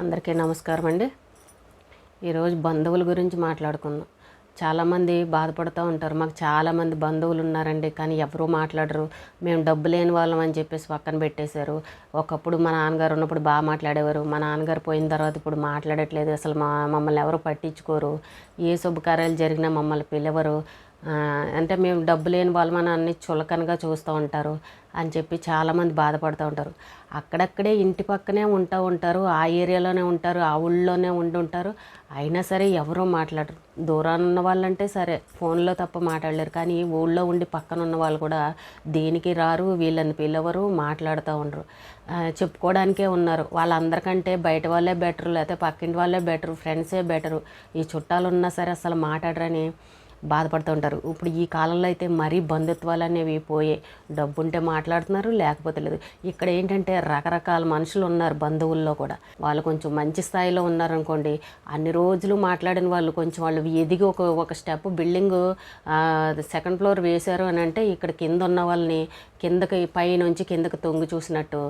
అందరికీ నమస్కారం అండి. ఈరోజు బంధువుల గురించి మాట్లాడుకుందాం. చాలామంది బాధపడుతూ ఉంటారు మాకు చాలామంది బంధువులు ఉన్నారండి కానీ ఎవరూ మాట్లాడరు. మేము డబ్బు లేని వాళ్ళం అని చెప్పేసి పక్కన పెట్టేశారు. ఒకప్పుడు మా నాన్నగారు ఉన్నప్పుడు బాగా మాట్లాడేవారు. మా నాన్నగారు పోయిన తర్వాత ఇప్పుడు మాట్లాడట్లేదు. అసలు మా మమ్మల్ని ఎవరు పట్టించుకోరు. ఏ శుభకార్యాలు జరిగినా మమ్మల్ని పిలవరు. అంటే మేము డబ్బు లేని వాళ్ళమని అన్ని చులకనగా చూస్తూ ఉంటారు అని చెప్పి చాలామంది బాధపడుతూ ఉంటారు. అక్కడక్కడే ఇంటి పక్కనే ఉంటా ఉంటారు ఆ ఏరియాలోనే ఉంటారు ఆ ఊళ్ళోనే ఉండి ఉంటారు. అయినా సరే ఎవరూ మాట్లాడరు. దూరాన ఉన్న వాళ్ళంటే సరే ఫోన్లో తప్ప మాట్లాడలేరు. కానీ ఊళ్ళో ఉండి పక్కన ఉన్న వాళ్ళు కూడా దేనికి రారు వీళ్ళని పిలవరు మాట్లాడుతూ ఉండరు. చెప్పుకోవడానికే ఉన్నారు. వాళ్ళందరికంటే బయట వాళ్ళే బెటరు లేకపోతే పక్కింటి వాళ్ళే బెటరు ఫ్రెండ్సే బెటరు. ఈ చుట్టాలు ఉన్నా సరే అసలు మాట్లాడరని బాధపడుతూ ఉంటారు. ఇప్పుడు ఈ కాలంలో అయితే మరీ బంధుత్వాలు అనేవి పోయాయి డబ్బుంటే మాట్లాడుతున్నారు లేకపోతే లేదు. ఇక్కడ ఏంటంటే రకరకాల మనుషులు ఉన్నారు బంధువుల్లో కూడా. వాళ్ళు కొంచెం మంచి స్థాయిలో ఉన్నారనుకోండి అన్ని రోజులు మాట్లాడిన వాళ్ళు కొంచెం వాళ్ళు ఎదిగి ఒక ఒక స్టెప్ బిల్డింగ్ సెకండ్ ఫ్లోర్ వేశారు అని అంటే ఇక్కడ కింద ఉన్న వాళ్ళని కిందకి పై నుంచి కిందకి తొంగి చూసినట్టు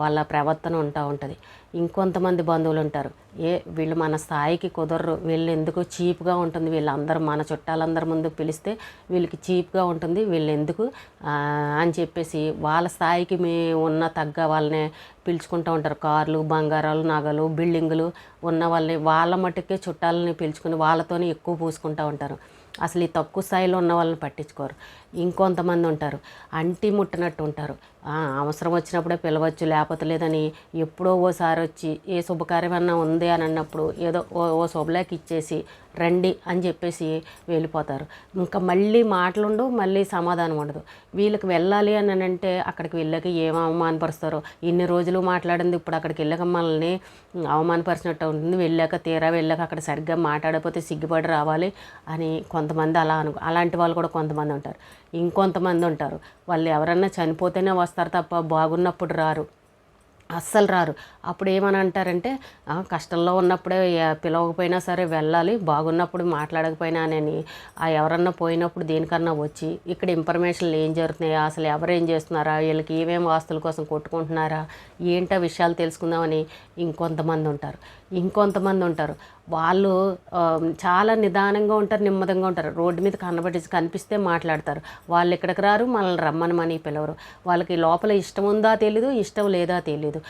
వాళ్ళ ప్రవర్తన ఉంటా ఉంటుంది. ఇంకొంతమంది బంధువులు ఉంటారు. ఏ వీళ్ళు మన స్థాయికి కుదరరు. వీళ్ళు ఎందుకు చీప్గా ఉంటుంది. వీళ్ళందరూ మన చుట్టాలందరి ముందు పిలిస్తే వీళ్ళకి చీప్గా ఉంటుంది. వీళ్ళు ఎందుకు అని చెప్పేసి వాళ్ళ స్థాయికి మీ ఉన్న తగ్గ వాళ్ళనే పిలుచుకుంటూ ఉంటారు. కార్లు బంగారాలు నగలు బిల్డింగులు ఉన్న వాళ్ళని వాళ్ళ మట్టుకే చుట్టాలని పిలుచుకుని వాళ్ళతోనే ఎక్కువ పూసుకుంటూ ఉంటారు. అసలు ఈ తక్కువ స్థాయిలో ఉన్న వాళ్ళని పట్టించుకోరు. ఇంకొంతమంది ఉంటారు. అంటి ముట్టనట్టు ఉంటారు. అవసరం వచ్చినప్పుడే పిలవచ్చు లేకపోతే లేదని ఎప్పుడో ఓసారి వచ్చి ఏ శుభకార్యమన్నా ఉంది అని అన్నప్పుడు ఏదో ఓ ఓ శుభలేఖ ఇచ్చేసి రండి అని చెప్పేసి వెళ్ళిపోతారు. ఇంకా మళ్ళీ మాటలుండు మళ్ళీ సమాధానం ఉండదు. వీళ్ళకి వెళ్ళాలి అని అంటే అక్కడికి వెళ్ళాక ఏం అవమానపరుస్తారో? ఇన్ని రోజులు మాట్లాడింది ఇప్పుడు అక్కడికి వెళ్ళక మనల్ని అవమానపరిచినట్టు ఉంటుంది. వెళ్ళాక తీరా వెళ్ళాక అక్కడ సరిగ్గా మాట్లాడకపోతే సిగ్గుపడి రావాలి అని కొంతమంది అలా అను అలాంటి వాళ్ళు కూడా కొంతమంది ఉంటారు. ఇంకొంతమంది ఉంటారు. వాళ్ళు ఎవరన్నా చనిపోతేనే వస్తారు తప్ప బాగున్నప్పుడు రారు. అస్సలు రారు. అప్పుడు ఏమని అంటారంటే కష్టంలో ఉన్నప్పుడే పిలవకపోయినా సరే వెళ్ళాలి బాగున్నప్పుడు మాట్లాడకపోయినా అని. ఆ ఎవరన్నా పోయినప్పుడు దేనికన్నా వచ్చి ఇక్కడ ఇన్ఫర్మేషన్లు ఏం జరుగుతున్నాయా? అసలు ఎవరు ఏం చేస్తున్నారా? వీళ్ళకి ఏమేమి ఆస్తుల కోసం కొట్టుకుంటున్నారా? ఏంటో విషయాలు తెలుసుకుందామని? ఇంకొంతమంది ఉంటారు. ఇంకొంతమంది ఉంటారు. వాళ్ళు చాలా నిదానంగా ఉంటారు నిమ్మదంగా ఉంటారు. రోడ్డు మీద కనబడి కనిపిస్తే మాట్లాడతారు. వాళ్ళు ఇక్కడికి రారు మనల్ని రమ్మనమని పిలవరు. వాళ్ళకి లోపల ఇష్టం ఉందా తెలీదు ఇష్టం లేదా తెలీదు.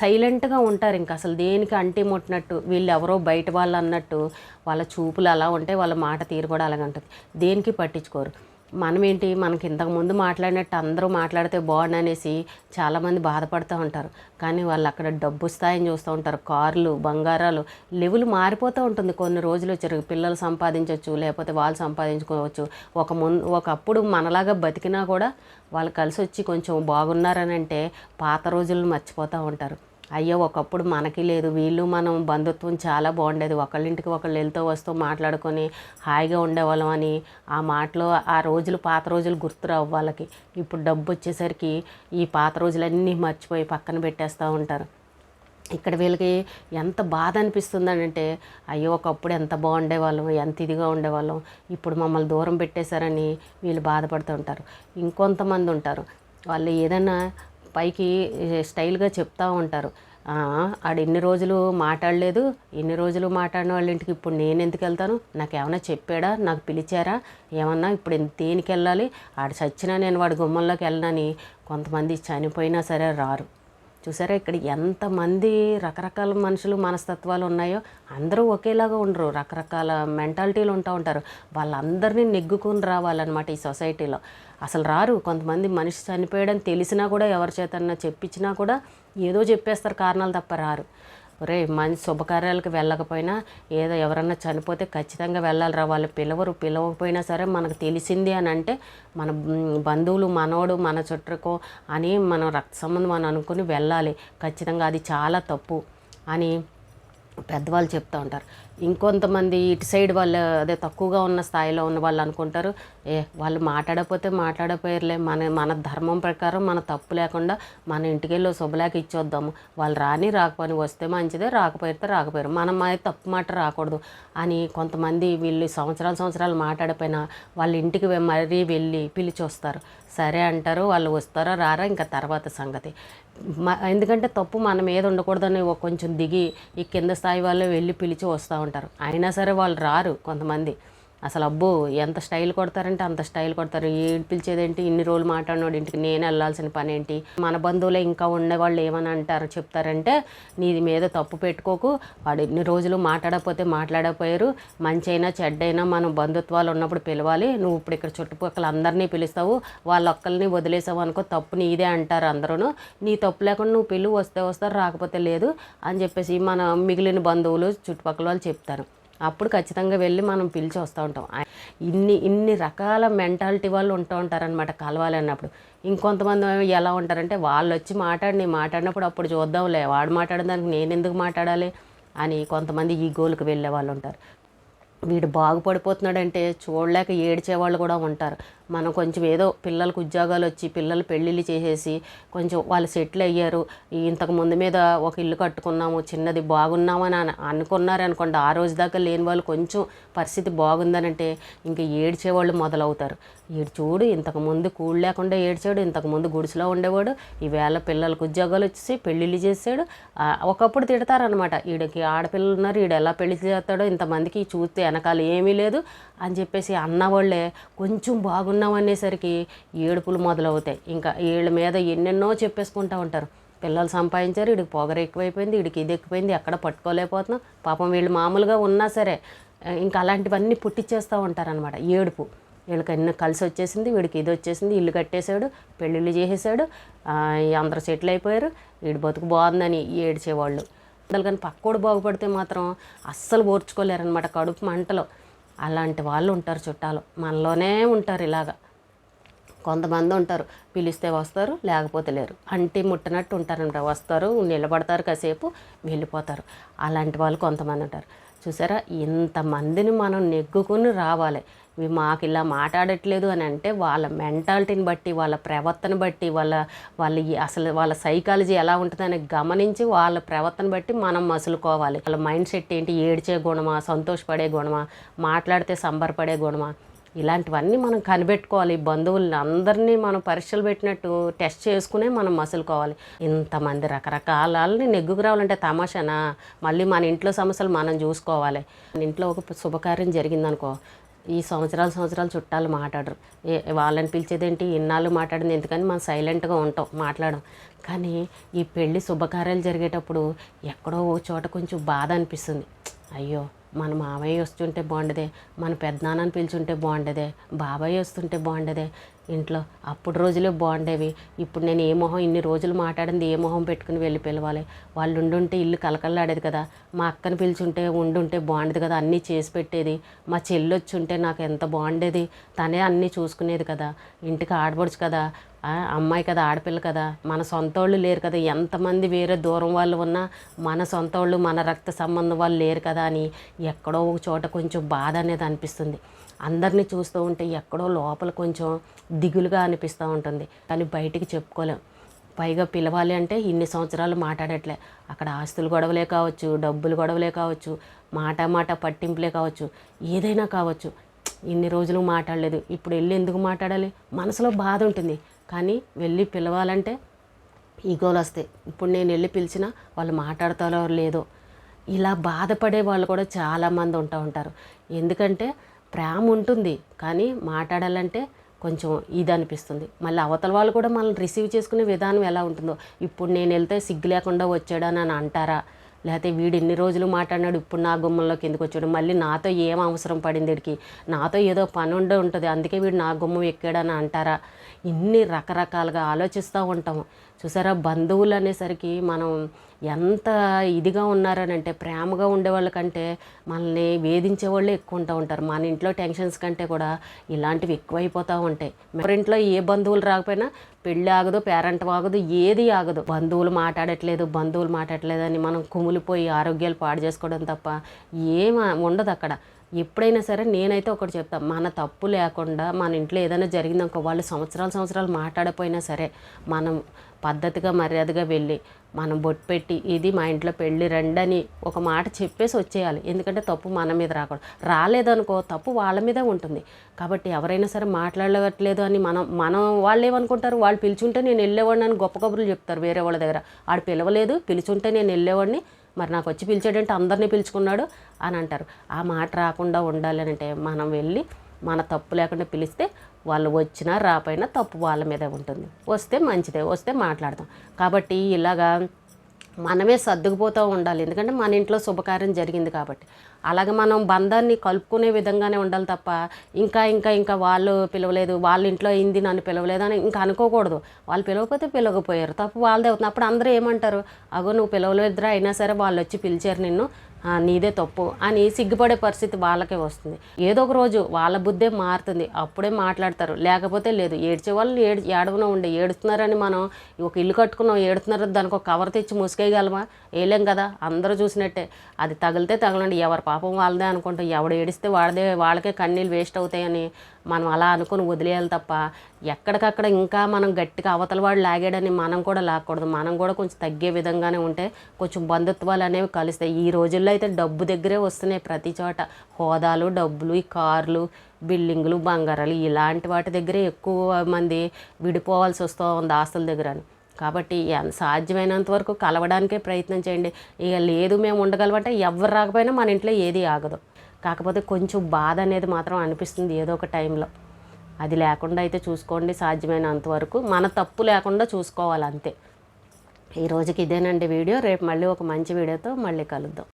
సైలెంట్గా ఉంటారు ఇంకా. అసలు దేనికి అంటి ముట్టినట్టు వీళ్ళు ఎవరో బయట వాళ్ళు అన్నట్టు వాళ్ళ చూపులు అలా ఉంటాయి వాళ్ళ మాట తీరు కూడా అలాగే ఉంటుంది. దేనికి పట్టించుకోరు. మనమేంటి? మనకి ఇంతకు ముందు మాట్లాడినట్టు అందరూ మాట్లాడితే బాగుండనేసి చాలామంది బాధపడుతూ ఉంటారు. కానీ వాళ్ళు అక్కడ డబ్బు స్థాయిని చూస్తూ ఉంటారు. కార్లు బంగారాలు లెవెల్ మారిపోతూ ఉంటుంది. కొన్ని రోజులు వచ్చారు. పిల్లలు సంపాదించవచ్చు లేకపోతే వాళ్ళు సంపాదించుకోవచ్చు. ఒక ముందు ఒకప్పుడు మనలాగా బతికినా కూడా వాళ్ళు కలిసి వచ్చి కొంచెం బాగున్నారని అంటే పాత రోజులను మర్చిపోతూ ఉంటారు. అయ్యో ఒకప్పుడు మనకి లేదు. వీళ్ళు మనం బంధుత్వం చాలా బాగుండేది. ఒకళ్ళింటికి ఒకళ్ళు వెళ్తూ వస్తూ మాట్లాడుకొని హాయిగా ఉండేవాళ్ళం అని ఆ మాటలో ఆ రోజులు పాత రోజులు గుర్తురావు వాళ్ళకి. ఇప్పుడు డబ్బు వచ్చేసరికి ఈ పాత రోజులన్నీ మర్చిపోయి పక్కన పెట్టేస్తూ ఉంటారు. ఇక్కడ వీళ్ళకి ఎంత బాధ అనిపిస్తుందనంటే అయ్యో ఒకప్పుడు ఎంత బాగుండేవాళ్ళం ఎంత ఇదిగా ఉండేవాళ్ళం ఇప్పుడు మమ్మల్ని దూరం పెట్టేశారని వీళ్ళు బాధపడుతూ ఉంటారు. ఇంకొంతమంది ఉంటారు. వాళ్ళు ఏదైనా పైకి స్టైల్గా చెప్తూ ఉంటారు. ఆడు ఇన్ని రోజులు మాట్లాడలేదు ఇన్ని రోజులు మాట్లాడిన వాళ్ళ ఇంటికి ఇప్పుడు నేను ఎందుకు వెళ్తాను? నాకు ఏమైనా చెప్పాడా? నాకు పిలిచారా? ఏమన్నా ఇప్పుడు దేనికి వెళ్ళాలి? ఆడు చచ్చినా నేను వాడి గుమ్మంలోకి వెళ్ళనని కొంతమంది చనిపోయినా సరే రారు. చూసారా ఇక్కడ ఎంతమంది రకరకాల మనుషులు మనస్తత్వాలు ఉన్నాయో అందరూ ఒకేలాగా ఉండరు. రకరకాల మెంటాలిటీలు ఉంటా ఉంటారు. వాళ్ళందరినీ నెగ్గుకొని రావాలన్నమాట ఈ సొసైటీలో. అసలు రారు. కొంతమంది మనిషి చనిపోయాడని తెలిసినా కూడా ఎవరి చేతన్నా చెప్పించినా కూడా ఏదో చెప్పేస్తారు కారణాలు తప్ప రారు. ఒరే మంచి శుభకార్యాలకు వెళ్ళకపోయినా ఏదో ఎవరన్నా చనిపోతే ఖచ్చితంగా వెళ్ళాలి రా వాళ్ళు పిలవరు పిలవకపోయినా సరే మనకు తెలిసింది అని అంటే మన బంధువులు మనోడు మన చుట్టకో అని మనం రక్త సంబంధం అని అనుకుని వెళ్ళాలి. ఖచ్చితంగా అది చాలా తప్పు అని పెద్దవాళ్ళు చెప్తూ ఉంటారు. ఇంకొంతమంది ఇటు సైడ్ వాళ్ళు అదే తక్కువగా ఉన్న స్థాయిలో ఉన్న వాళ్ళు అనుకుంటారు. ఏ వాళ్ళు మాట్లాడకపోతే మాట్లాడపోయారులే మన మన ధర్మం ప్రకారం మన తప్పు లేకుండా మన ఇంటికి వెళ్ళి ఓ శుభలేఖ ఇచ్చొద్దాము. వాళ్ళు రాని రాకపోని వస్తే మంచిదే రాకపోయితే రాకపోయారు. మనం అయితే తప్పు మాట రాకూడదు అని కొంతమంది వీళ్ళు సంవత్సరాలు సంవత్సరాలు మాట్లాడపోయినా వాళ్ళ ఇంటికి మరీ వెళ్ళి పిలిచి వస్తారు. సరే అంటారు వాళ్ళు వస్తారా రారా ఇంకా తర్వాత సంగతి. మ- ఎందుకంటే తప్పు మన మీద ఉండకూడదని ఒక కొంచెం దిగి ఈ కింద స్థాయి వాళ్ళు వెళ్ళి పిలిచి వస్తూ ఉంటారు. అయినా సరే వాళ్ళు రారు కొంతమంది. అసలు అబ్బో ఎంత స్టైల్ కొడతారంటే అంత స్టైల్ కొడతారు. ఏడు పిలిచేదేంటి? ఇన్ని రోజులు మాట్లాడినోడు ఇంటికి నేను వెళ్ళాల్సిన పని ఏంటి మన బంధువులే ఇంకా ఉండేవాళ్ళు ఏమని అంటారు? చెప్తారంటే నీది మీద తప్పు పెట్టుకోకు. వాడు ఇన్ని రోజులు మాట్లాడకపోతే మాట్లాడకపోయారు. మంచి అయినా చెడ్డైనా మనం బంధుత్వాలు ఉన్నప్పుడు పిలవాలి. నువ్వు ఇప్పుడు ఇక్కడ చుట్టుపక్కల అందరినీ పిలుస్తావు. వాళ్ళ ఒక్కరిని వదిలేసావు అనుకో తప్పు నీదే అంటారు అందరూ నీ తప్పు లేకుండా నువ్వు పిలువు వస్తే వస్తారు రాకపోతే లేదు అని చెప్పేసి మన మిగిలిన బంధువులు చుట్టుపక్కల వాళ్ళు చెప్తారు. అప్పుడు ఖచ్చితంగా వెళ్ళి మనం పిలిచి వస్తూ ఉంటాం. ఇన్ని ఇన్ని రకాల మెంటాలిటీ వాళ్ళు ఉంటూ ఉంటారనమాట కలవాలి అన్నప్పుడు ఇంకొంతమంది ఎలా ఉంటారంటే వాళ్ళు వచ్చి మాట్లాడి నేను మాట్లాడినప్పుడు అప్పుడు చూద్దాంలే వాడు మాట్లాడడానికి నేను ఎందుకు మాట్లాడాలి అని కొంతమంది ఈ గోలుకు వెళ్ళే వాళ్ళు ఉంటారు. వీడు బాగుపడిపోతున్నాడంటే చూడలేక ఏడ్చేవాళ్ళు కూడా ఉంటారు. మనం కొంచెం ఏదో పిల్లలకు ఉద్యోగాలు వచ్చి పిల్లలు పెళ్ళిళ్ళు చేసేసి కొంచెం వాళ్ళు సెటిల్ అయ్యారు. ఇంతకు ముందు మీద ఒక ఇల్లు కట్టుకున్నాము చిన్నది బాగున్నామని అనుకున్నారనుకోండి అనుకున్నారు అనుకోండి. ఆ రోజు దాకా లేని వాళ్ళు కొంచెం పరిస్థితి బాగుందనంటే ఇంకా ఏడ్చేవాళ్ళు మొదలవుతారు. ఈడు చూడు ఇంతకు ముందు కూడు లేకుండా ఏడ్చాడు ఇంతకు ముందు గుడిసెలో ఉండేవాడు ఈవేళ పిల్లలకు ఉద్యోగాలు వచ్చేసి పెళ్ళిళ్ళు చేసాడు ఒకప్పుడు తిడతారనమాట ఈడికి ఆడపిల్లలు ఉన్నారు ఈడు ఎలా పెళ్ళి చేస్తాడో ఇంతమందికి చూస్తే వెనకాల ఏమీ లేదు అని చెప్పేసి అన్నవాళ్ళే కొంచెం బాగున్నాం అనేసరికి ఏడుపులు మొదలవుతాయి. ఇంకా వీళ్ళ మీద ఎన్నెన్నో చెప్పేసుకుంటూ ఉంటారు. పిల్లలు సంపాదించారు వీడికి పొగర ఎక్కువైపోయింది వీడికి ఇది ఎక్కువైంది ఎక్కడ పట్టుకోలేకపోతున్నాం. పాపం వీళ్ళు మామూలుగా ఉన్నా సరే ఇంకా అలాంటివన్నీ పుట్టించేస్తూ ఉంటారనమాట ఏడుపు. వీళ్ళకి అన్నీ కలిసి వచ్చేసింది వీడికి ఇది వచ్చేసింది ఇల్లు కట్టేశాడు పెళ్ళిళ్ళు చేసేసాడు అందరు అందరూ సెటిల్ అయిపోయారు వీడి బతుకు బాగుందని ఏడ్చేవాళ్ళు. అసలు కానీ పక్కోడు బాగుపడితే మాత్రం అస్సలు ఓర్చుకోలేరనమాట కడుపు మంటలో. అలాంటి వాళ్ళు ఉంటారు చుట్టాలు మనలోనే ఉంటారు ఇలాగా. కొంతమంది ఉంటారు పిలిస్తే వస్తారు లేకపోతే లేరు. అంటే ముట్టినట్టు ఉంటారంట వస్తారు నిలబడతారు కాసేపు వెళ్ళిపోతారు. అలాంటి వాళ్ళు కొంతమంది ఉంటారు. చూసారా? ఇంతమందిని మనం నెగ్గుకుని రావాలి. మాకు ఇలా మాట్లాడట్లేదు అని అంటే వాళ్ళ మెంటాలిటీని బట్టి వాళ్ళ ప్రవర్తన బట్టి వాళ్ళ వాళ్ళ అసలు వాళ్ళ సైకాలజీ ఎలా ఉంటుందని గమనించి వాళ్ళ ప్రవర్తన బట్టి మనం మసులుకోవాలి. వాళ్ళ మైండ్ సెట్ ఏంటి? ఏడ్చే గుణమా? సంతోషపడే గుణమా? మాట్లాడితే సంబరపడే గుణమా? ఇలాంటివన్నీ మనం కనిపెట్టుకోవాలి. బంధువులని బంధువుల్ని అందరినీ మనం పరీక్షలు పెట్టినట్టు టెస్ట్ చేసుకునే మనం మసులుకోవాలి. ఇంతమంది రకరకాలని నెగ్గుకు రావాలంటే తమాషానా? మళ్ళీ మన ఇంట్లో సమస్యలు మనం చూసుకోవాలి. మన ఇంట్లో ఒక శుభకార్యం జరిగిందనుకో ఈ సంవత్సరాలు సంవత్సరాలు చుట్టాలు మాట్లాడరు. వాళ్ళని పిలిచేదేంటి? ఇన్నాళ్ళు మాట్లాడింది ఎందుకని మనం సైలెంట్గా ఉంటాం మాట్లాడడం. కానీ ఈ పెళ్ళి శుభకార్యాలు జరిగేటప్పుడు ఎక్కడో ఓ చోట కొంచెం బాధ అనిపిస్తుంది. అయ్యో మన మామయ్య వస్తుంటే బాగుండదే మన పెద్దనాన్నని పిలుచుంటే బాగుండదే బాబాయ్ వస్తుంటే బాగుండదే. ఇంట్లో అప్పుడు రోజులే బాగుండేవి. ఇప్పుడు నేను ఏ మొహం ఇన్ని రోజులు మాట్లాడింది ఏ మొహం పెట్టుకుని వెళ్ళి పిలవాలి? వాళ్ళు ఉండుంటే ఇల్లు కలకల్లాడేది కదా. మా అక్కని పిలిచుంటే ఉండుంటే బాగుండేది కదా. అన్నీ చేసి పెట్టేది. మా చెల్లి వచ్చి ఉంటే నాకు ఎంత బాగుండేది. తనే అన్నీ చూసుకునేది కదా. ఇంటికి ఆడపడుచు కదా. అమ్మాయి కదా ఆడపిల్ల కదా మన సొంత వాళ్ళు లేరు కదా ఎంతమంది వేరే దూరం వాళ్ళు ఉన్నా మన సొంత వాళ్ళు మన రక్త సంబంధం వాళ్ళు లేరు కదా అని ఎక్కడో ఒక చోట కొంచెం బాధ అనేది అనిపిస్తుంది. అందరినీ చూస్తూ ఉంటే ఎక్కడో లోపల కొంచెం దిగులుగా అనిపిస్తూ ఉంటుంది. కానీ బయటికి చెప్పుకోలేం. పైగా పిలవాలి అంటే ఇన్ని సంవత్సరాలు మాట్లాడట్లే. అక్కడ ఆస్తులు గొడవలే కావచ్చు డబ్బులు గొడవలే కావచ్చు మాట మాట పట్టింపులే కావచ్చు ఏదైనా కావచ్చు. ఇన్ని రోజులు మాట్లాడలేదు. ఇప్పుడు వెళ్ళి ఎందుకు మాట్లాడాలి? మనసులో బాధ ఉంటుంది. కానీ వెళ్ళి పిలవాలంటే ఈగోలు వస్తాయి. ఇప్పుడు నేను వెళ్ళి పిలిచినా వాళ్ళు మాట్లాడతారో లేదో ఇలా బాధపడే వాళ్ళు కూడా చాలామంది ఉంటూ ఉంటారు. ఎందుకంటే ప్రేమ ఉంటుంది కానీ మాట్లాడాలంటే కొంచెం ఇది అనిపిస్తుంది. మళ్ళీ అవతల వాళ్ళు కూడా మనల్ని రిసీవ్ చేసుకునే విధానం ఎలా ఉంటుందో. ఇప్పుడు నేను వెళ్తే సిగ్గు లేకుండా వచ్చాడని అని అంటారా? లేకపోతే వీడు ఎన్ని రోజులు మాట్లాడినాడు ఇప్పుడు నా గుమ్మంలోకి ఎందుకు వచ్చాడు? మళ్ళీ నాతో ఏం అవసరం పడింది వీడికి? నాతో ఏదో పని ఉండే ఉంటుంది అందుకే వీడు నా గుమ్మం ఎక్కాడని అంటారా? ఇన్ని రకరకాలుగా ఆలోచిస్తూ ఉంటాము. చూసారా? బంధువులు అనేసరికి మనం ఎంత ఇదిగా ఉన్నారని అంటే ప్రేమగా ఉండే వాళ్ళకంటే మనల్ని వేధించే వాళ్ళే ఎక్కువ ఉంటా ఉంటారు. మన ఇంట్లో టెన్షన్స్ కంటే కూడా ఇలాంటివి ఎక్కువైపోతూ ఉంటాయి. ఎవరింట్లో ఏ బంధువులు రాకపోయినా పెళ్ళి ఆగదు పేరెంట్ ఆగదు ఏది ఆగదు. బంధువులు మాట్లాడట్లేదు బంధువులు మాట్లాడట్లేదు అని మనం కుమిలిపోయి ఆరోగ్యాలు పాడు చేసుకోవడం తప్ప ఏం ఉండదు అక్కడ. ఎప్పుడైనా సరే నేనైతే ఒకటి చెప్తాను మన తప్పు లేకుండా మన ఇంట్లో ఏదైనా జరిగిందనుకో వాళ్ళు సంవత్సరాలు సంవత్సరాలు మాట్లాడపోయినా సరే మనం పద్ధతిగా మర్యాదగా వెళ్ళి మనం బొట్టు పెట్టి ఇది మా ఇంట్లో పెళ్ళి రండి అని ఒక మాట చెప్పేసి వచ్చేయాలి. ఎందుకంటే తప్పు మన మీద రాకూడదు. రాలేదనుకో తప్పు వాళ్ళ మీదే ఉంటుంది. కాబట్టి ఎవరైనా సరే మాట్లాడట్లేదు అని మనం మనం వాళ్ళు ఏమనుకుంటారు? వాళ్ళు పిలుచుంటే నేను వెళ్ళేవాడిని అని గొప్ప కబుర్లు చెప్తారు వేరే వాళ్ళ దగ్గర. ఆడు పిలవలేదు పిలుచుంటే నేను వెళ్ళేవాడిని మరి నాకు వచ్చి పిలిచాడంటే అందరినీ పిలుచుకున్నాడు అని అంటారు. ఆ మాట రాకుండా ఉండాలి అని అంటే మనం వెళ్ళి మన తప్పు లేకుండా పిలిస్తే వాళ్ళు వచ్చినా రాపోయినా తప్పు వాళ్ళ మీదే ఉంటుంది. వస్తే మంచిదే వస్తే మాట్లాడతాం కాబట్టి ఇలాగా మనమే సర్దుకుపోతూ ఉండాలి. ఎందుకంటే మన ఇంట్లో శుభకార్యం జరిగింది కాబట్టి. అలాగే మనం బంధాన్ని కలుపుకునే విధంగానే ఉండాలి తప్ప ఇంకా ఇంకా ఇంకా వాళ్ళు పిలవలేదు వాళ్ళ ఇంట్లో అయింది నన్ను పిలవలేదు అని ఇంకా అనుకోకూడదు. వాళ్ళు పిలవకపోతే పిలవకపోయారు. తప్పు వాళ్ళదే అవుతుంది. అప్పుడు అందరూ ఏమంటారు? అగో నువ్వు పిలవలేదురా అయినా సరే వాళ్ళు వచ్చి పిలిచారు నిన్ను. నీదే తప్పు అని సిగ్గుపడే పరిస్థితి వాళ్ళకే వస్తుంది. ఏదో ఒక రోజు వాళ్ళ బుద్ధే మారుతుంది. అప్పుడే మాట్లాడతారు. లేకపోతే లేదు. ఏడ్చే వాళ్ళు ఏడు ఏడవన ఉండే. ఏడుస్తున్నారని మనం ఒక ఇల్లు కట్టుకున్నాం ఏడుతున్నారు దానికి ఒక కవర్ తెచ్చి ముసుకేయగలమా వేయలేం కదా. అందరూ చూసినట్టే. అది తగిలితే తగలండి. ఎవరి పాపం వాళ్ళదే అనుకుంటాం. ఎవడు ఏడిస్తే వాడదే వాళ్ళకే కన్నీళ్ళు వేస్ట్ అవుతాయని మనం అలా అనుకుని వదిలేయాలి తప్ప ఎక్కడికక్కడ ఇంకా మనం గట్టిగా అవతల వాడు లాగాడని మనం కూడా లాక్కూడదు. మనం కూడా కొంచెం తగ్గే విధంగానే ఉంటే కొంచెం బంధుత్వాలు అనేవి కలుస్తాయి. ఈ రోజుల్లో అయితే డబ్బు దగ్గరే వస్తున్నాయి ప్రతి చోట. హోదాలు డబ్బులు ఈ కార్లు బిల్డింగులు బంగారాలు ఇలాంటి వాటి దగ్గరే ఎక్కువ మంది విడిపోవాల్సి వస్తూ ఉంది ఆస్తుల దగ్గర అని. కాబట్టి ఎంత సాధ్యమైనంత వరకు కలవడానికే ప్రయత్నం చేయండి. ఇక లేదు మేము ఉండగలమంటే ఎవరు రాకపోయినా మన ఇంట్లో ఏది ఆగదు. కాకపోతే కొంచెం బాధ అనేది మాత్రం అనిపిస్తుంది ఏదో ఒక టైంలో. అది లేకుండా అయితే చూసుకోండి సాధ్యమైనంత వరకు. మన తప్పు లేకుండా చూసుకోవాలి అంతే. ఈ రోజుకి ఇదేనండి వీడియో. రేపు మళ్ళీ ఒక మంచి వీడియోతో మళ్ళీ కలుద్దాం.